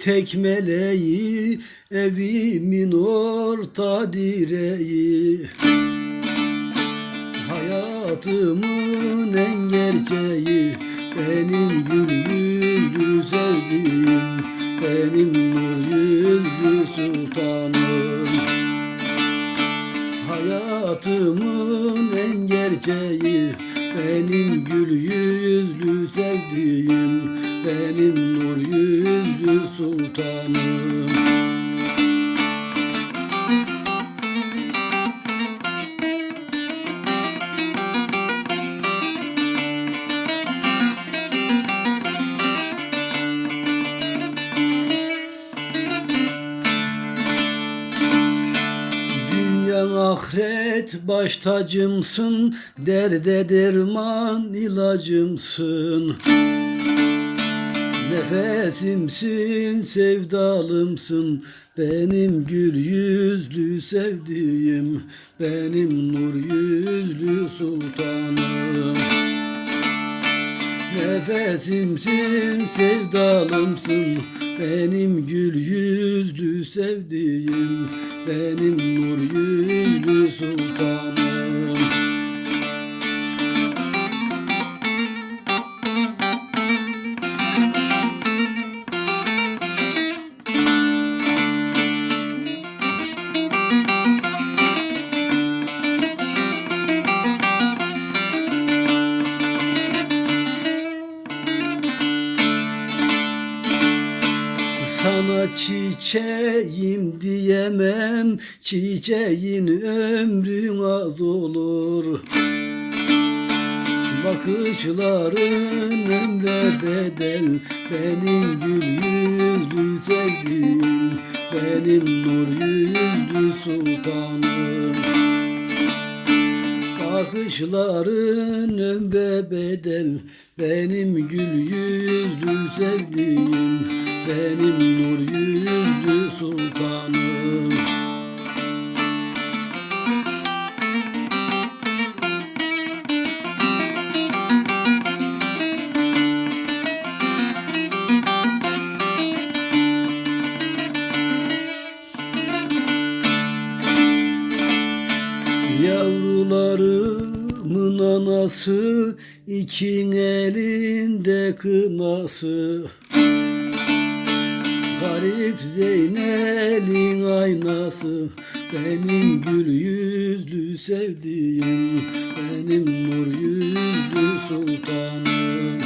tekmeleyi Evimin orta direği. Hayatımın en gerçeği Benim gül yüzlü sevdiğim Benim yüzlü sultanım. Hayatımın en gerçeği Benim gül yüzlü sevdiğim Benim nur yüzlü sultanım. Ahiret baş tacımsın Derde derman ilacımsın Nefesimsin sevdalımsın. Benim gül yüzlü sevdiğim Benim nur yüzlü sultanım. Nefesimsin, sevdalımsın. Benim gül yüzlü sevdiğim Benim Sana çiçeğim diyemem Çiçeğin ömrün az olur. Bakışların ömre bedel Benim gül yüzlü sevdiğim Benim nur yüzlü sultanım. Bakışların ömre bedel Benim gül yüzlü sevdiğim Benim Yavrularımın anası ikin elinde kınası. Garip Zeynel'in aynası Benim gül yüzlü sevdiğim Benim nur yüzlü sultanım.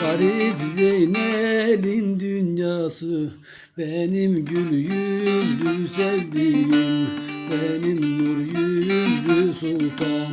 Garip Zeynel'in dünyası Benim gül yüzlü sevdiğim su.